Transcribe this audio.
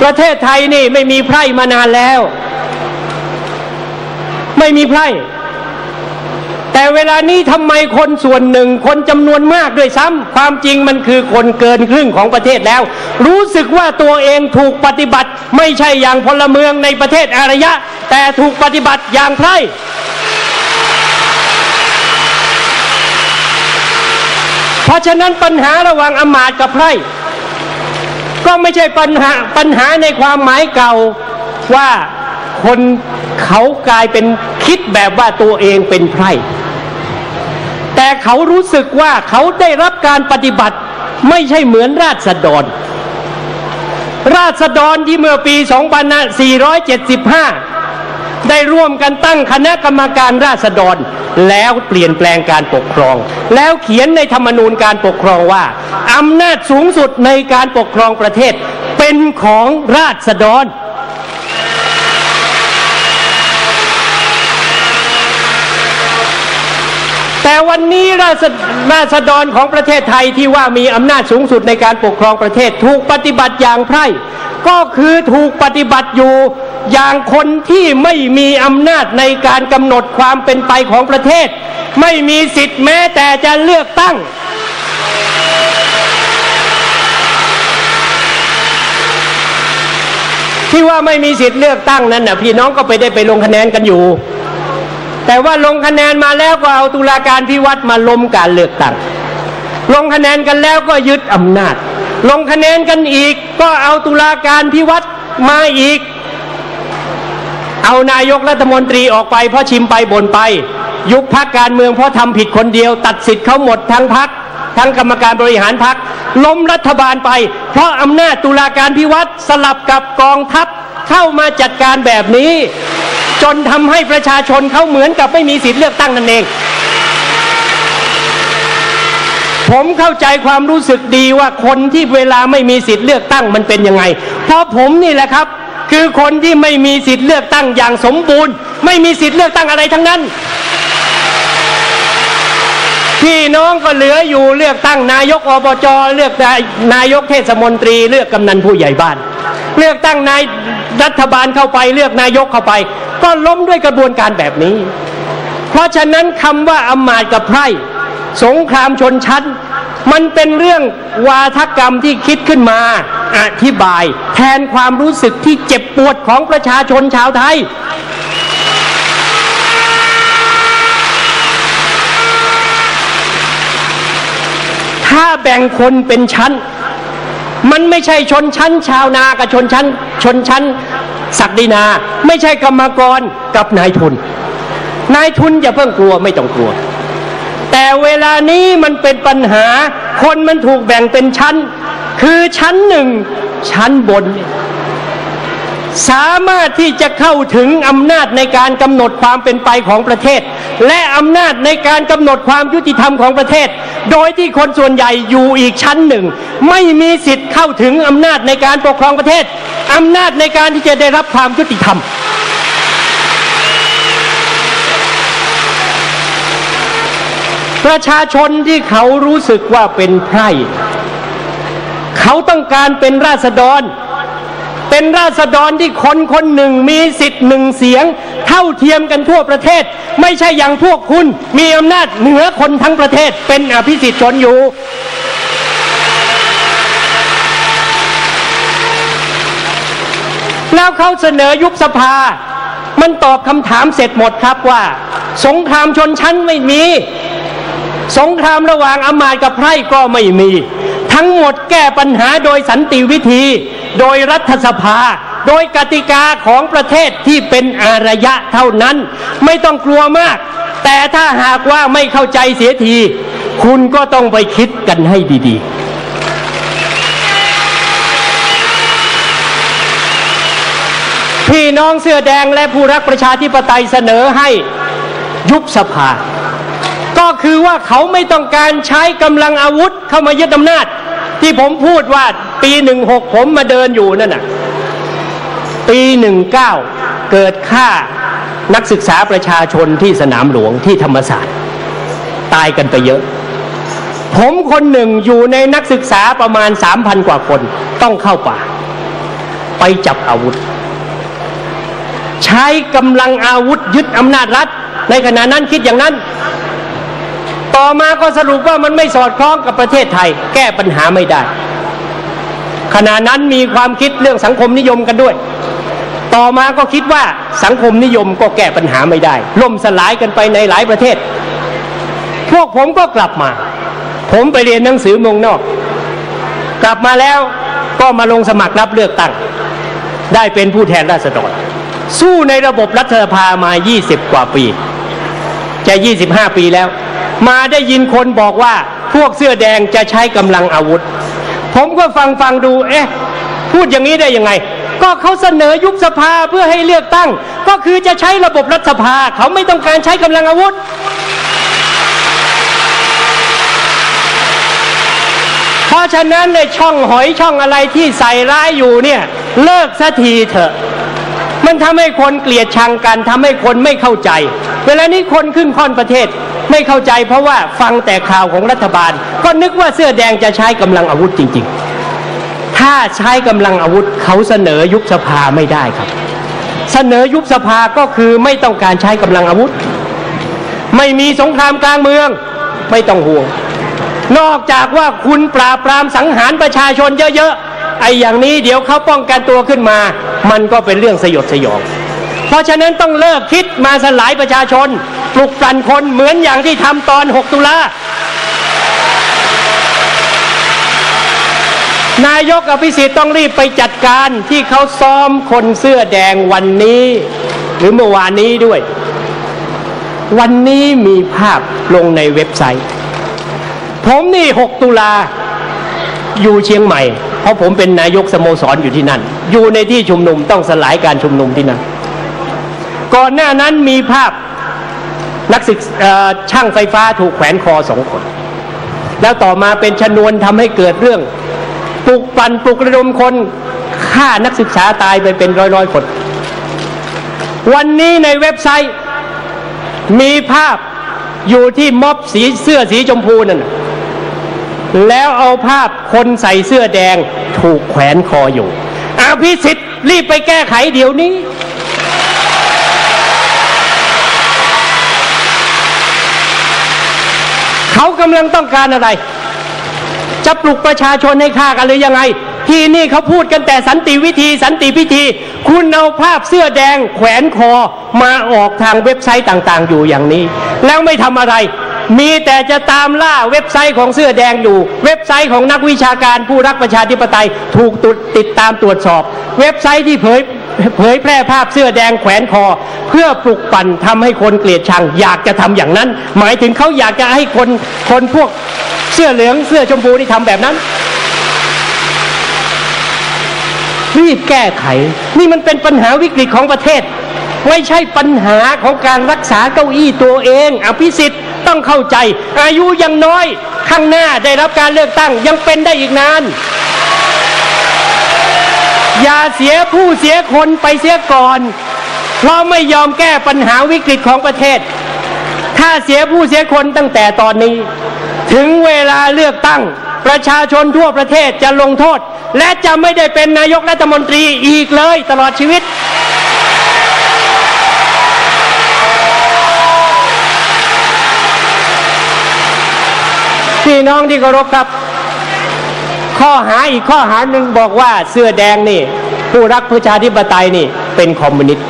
ประเทศไทยนี่ไม่มีไพร่มานานแล้ว ไม่มีไพร่ แต่เวลานี้ทำไมคนส่วนหนึ่งคนจำนวนมากด้วยซ้ำความจริงมันคือคนเกินครึ่งของประเทศแล้ว รู้สึกว่าตัวเองถูกปฏิบัติ ไม่ใช่อย่างพลเมืองในประเทศอารยะ แต่ถูกปฏิบัติอย่างไพร่เพราะฉะนั้นปัญหาระหว่างอมาตย์กับไพร่ ก็ไม่ใช่ปัญหาปัญหาในความหมายเก่าว่าคนเขากลายเป็นคิดแบบว่าตัวเองเป็นไพร่แต่เขารู้สึกว่าเขาได้รับการปฏิบัติไม่ใช่เหมือนราษฎร ราษฎรที่เมื่อปี 2475 ได้ร่วมกันตั้งคณะกรรมการราษฎร แล้วเปลี่ยนแปลงการปกครอง แล้วเขียนในธรรมนูญการปกครองว่า อำนาจสูงสุดในการปกครองประเทศ เป็นของราษฎรแต่วันนี้ราษฎราษฎรของประเทศไทยที่ว่ามีอำนาจสูงสุดในการปกครองประเทศ ถูกปฏิบัติอย่างไพร่ ก็คือถูกปฏิบัติอยู่ อย่างคนที่ไม่มีอำนาจในการกำหนดความเป็นไปของประเทศ ไม่มีสิทธิ์แม้แต่จะเลือกตั้ง ที่ว่าไม่มีสิทธิ์เลือกตั้งนั้นน่ะพี่น้องก็ไปได้ไปลงคะแนนกันอยู่ แต่ว่าลงคะแนนมาแล้วก็เอาตุลาการพิวัตรมาล้มการเลือกตั้งลงคะแนนกันแล้วก็ยึดอำนาจ ลงคะแนนกันอีกก็เอาตุลาการพิวัตรมาอีก เอานายกรัฐมนตรีออกไปเพราะชิมไปบ่นไป ยุบพักการเมืองเพราะทำผิดคนเดียว ตัดสิทธิ์เขาหมดทั้งพักทั้งกรรมการบริหารพักล้มรัฐบาลไป เพราะอำนาจตุลาการพิวัตรสลับกับกองทัพเข้ามาจัดการแบบนี้ จนทำให้ประชาชนเขาเหมือนกับไม่มีสิทธิ์เลือกตั้งนั่นเอง ผมเข้าใจความรู้สึกดีว่าคนที่เวลาไม่มีสิทธิ์เลือกตั้งมันเป็นยังไง เพราะผมนี่แหละครับ คือคนที่ไม่มีสิทธิ์เลือกตั้งอย่างสมบูรณ์ ไม่มีสิทธิ์เลือกตั้งอะไรทั้งนั้น พี่น้องก็เหลืออยู่เลือกตั้งนายกอบจเลือกนายกเทศมนตรี เลือกกำนันผู้ใหญ่บ้าน เลือกตั้งนายรัฐบาลเข้าไป เลือกนายกเข้าไป ก็ล้มด้วยกระบวนการแบบนี้ เพราะฉะนั้นคำว่าอำมาตย์กับไพร่สงครามชนชั้น มันเป็นเรื่องวาทกรรมที่คิดขึ้นมา อธิบาย แทนความรู้สึกที่เจ็บปวดของประชาชนชาวไทย ถ้าแบ่งคนเป็นชั้น มันไม่ใช่ชนชั้นชาวนากับชนชั้น ชนชั้นศักดินา ไม่ใช่กรรมกรกับนายทุน นายทุนอย่าเพิ่งกลัวไม่ต้องกลัวแต่เวลานี้มันเป็นปัญหา คนมันถูกแบ่งเป็นชั้น คือชั้นหนึ่งชั้นบน สามารถที่จะเข้าถึงอำนาจในการกำหนดความเป็นไปของประเทศ และอำนาจในการกำหนดความยุติธรรมของประเทศ โดยที่คนส่วนใหญ่อยู่อีกชั้นหนึ่ง ไม่มีสิทธิ์เข้าถึงอำนาจในการปกครองประเทศอำนาจในการที่จะได้รับความยุติธรรมประชาชนที่เขารู้สึกว่าเป็นไพร่ เขาต้องการเป็นราษฎร เป็นราษฎรที่คนคนหนึ่งมีสิทธิ์หนึ่งเสียง เท่าเทียมกันทั่วประเทศ ไม่ใช่อย่างพวกคุณมีอำนาจเหนือคนทั้งประเทศ เป็นอภิสิทธิ์ชนอยู่แล้วเขาเสนอยุบสภา มันตอบคำถามเสร็จหมดครับว่า สงครามชนชั้นไม่มี สงครามระหว่างอำมาตย์กับไพร่ก็ไม่มี ทั้งหมดแก้ปัญหาโดยสันติวิธี โดยรัฐสภา โดยกติกาของประเทศที่เป็นอารยะเท่านั้น ไม่ต้องกลัวมาก แต่ถ้าหากว่าไม่เข้าใจเสียที คุณก็ต้องไปคิดกันให้ดีๆพี่น้องเสื้อแดงและผู้รักประชาธิปไตยเสนอให้ยุบสภา ก็คือว่าเขาไม่ต้องการใช้กำลังอาวุธเข้ามายึดอำนาจ ที่ผมพูดว่าปีหนึ่งหกผมมาเดินอยู่นั่นน่ะ ปีหนึ่งเก้าเกิดฆ่านักศึกษาประชาชนที่สนามหลวงที่ธรรมศาสตร์ ตายกันไปเยอะ ผมคนหนึ่งอยู่ในนักศึกษาประมาณสามพันกว่าคนต้องเข้าป่า ไปจับอาวุธ ใช้กำลังอาวุธยึดอำนาจรัฐ ในขณะนั้นคิดอย่างนั้น ต่อมาก็สรุปว่ามันไม่สอดคล้องกับประเทศไทย แก้ปัญหาไม่ได้ ขณะนั้นมีความคิดเรื่องสังคมนิยมกันด้วย ต่อมาก็คิดว่าสังคมนิยมก็แก้ปัญหาไม่ได้ ล่มสลายกันไปในหลายประเทศ พวกผมก็กลับมา ผมไปเรียนหนังสือมองนอก กลับมาแล้วก็มาลงสมัครรับเลือกตั้ง ได้เป็นผู้แทนราษฎรสู้ในระบบรัฐสภามา 20 กว่าปี จะ 25 ปีแล้ว มาได้ยินคนบอกว่าพวกเสื้อแดงจะใช้กำลังอาวุธ ผมก็ฟังฟังดู เอ๊ะ พูดอย่างนี้ได้ยังไง ก็เขาเสนอยุบสภาเพื่อให้เลือกตั้ง ก็คือจะใช้ระบบรัฐสภา เขาไม่ต้องการใช้กำลังอาวุธ เพราะฉะนั้นในช่องหอยช่องอะไรที่ใส่ร้ายอยู่เนี่ย เลิกสัทีเถอะ มันทำให้คนเกลียดชังกันทำให้คนไม่เข้าใจ เวลานี้คนขึ้นค่อนประเทศ ไม่เข้าใจเพราะว่าฟังแต่ข่าวของรัฐบาล ก็นึกว่าเสื้อแดงจะใช้กำลังอาวุธจริง ๆ ถ้าใช้กำลังอาวุธเขาเสนอยุบสภาไม่ได้ครับ เสนอยุบสภาก็คือไม่ต้องการใช้กำลังอาวุธ ไม่มีสงครามกลางเมือง ไม่ต้องห่วง นอกจากว่าคุณปราบปรามสังหารประชาชนเยอะๆไอ้อย่างนี้เดี๋ยวเขาป้องกันตัวขึ้นมา มันก็เป็นเรื่องสยดสยองเพราะฉะนั้นต้องเลิกคิดมาสลายประชาชน ปลุกปั่นคนเหมือนอย่างที่ทำตอน 6 ตุลานายกอภิสิทธิ์ต้องรีบไปจัดการที่เขาซ้อมคนเสื้อแดงวันนี้ หรือเมื่อวานนี้ด้วย วันนี้มีภาพลงในเว็บไซต์ ผมนี่ 6 ตุลาอยู่เชียงใหม่ เพราะผมเป็นนายกสโมสรอยู่ที่นั่น อยู่ในที่ชุมนุมต้องสลายการชุมนุมที่นั่น ก่อนหน้านั้นมีภาพ นักศึกช่างไฟฟ้าถูกแขวนคอสองคน แล้วต่อมาเป็นชนวนทำให้เกิดเรื่องปลุกปั่นปลุกระดมคนฆ่านักศึกษาตายไปเป็นร้อยร้อยคน วันนี้ในเว็บไซต์มีภาพอยู่ที่ม็อบสีเสื้อสีชมพูนั่นน่ะแล้วเอาภาพคนใส่เสื้อแดงถูกแขวนคออยู่อาพิสิทธิ์รีบไปแก้ไขเดี๋ยวนี้ เขากำลังต้องการอะไร จะปลุกประชาชนให้ฆ่ากันหรือยังไง ที่นี่เขาพูดกันแต่สันติวิธีสันติพิธี คุณเอาภาพเสื้อแดงแขวนคอมาออกทางเว็บไซต์ต่างๆ อยู่อย่างนี้ แล้วไม่ทำอะไรมีแต่จะตามล่าเว็บไซต์ของเสื้อแดงอยู่ เว็บไซต์ของนักวิชาการผู้รักประชาธิปไตย ถูกติดตามตรวจสอบ เว็บไซต์ที่เผย เผยแพร่ภาพเสื้อแดงแขวนคอ เพื่อปลุกปั่นทำให้คนเกลียดชัง อยากจะทำอย่างนั้น หมายถึงเขาอยากจะให้คนคนพวกเสื้อเหลืองเสื้อชมพูที่ทำแบบนั้น รีบแก้ไข นี่มันเป็นปัญหาวิกฤตของประเทศ ไม่ใช่ปัญหาของการรักษาเก้าอี้ตัวเอง อภิสิทธิ์ต้องเข้าใจ อายุยังน้อยข้างหน้าได้รับการเลือกตั้งยังเป็นได้อีกนาน อย่าเสียผู้เสียคนไปเสียก่อน เพราะไม่ยอมแก้ปัญหาวิกฤตของประเทศ ถ้าเสียผู้เสียคนตั้งแต่ตอนนี้ ถึงเวลาเลือกตั้ง ประชาชนทั่วประเทศจะลงโทษ และจะไม่ได้เป็นนายกรัฐมนตรีอีกเลยตลอดชีวิตพี่น้องที่เคารพครับ ข้อหาอีกข้อหาหนึ่งบอกว่าเสื้อแดงนี่ ผู้รักประชาธิปไตยนี่เป็นคอมมิวนิสต์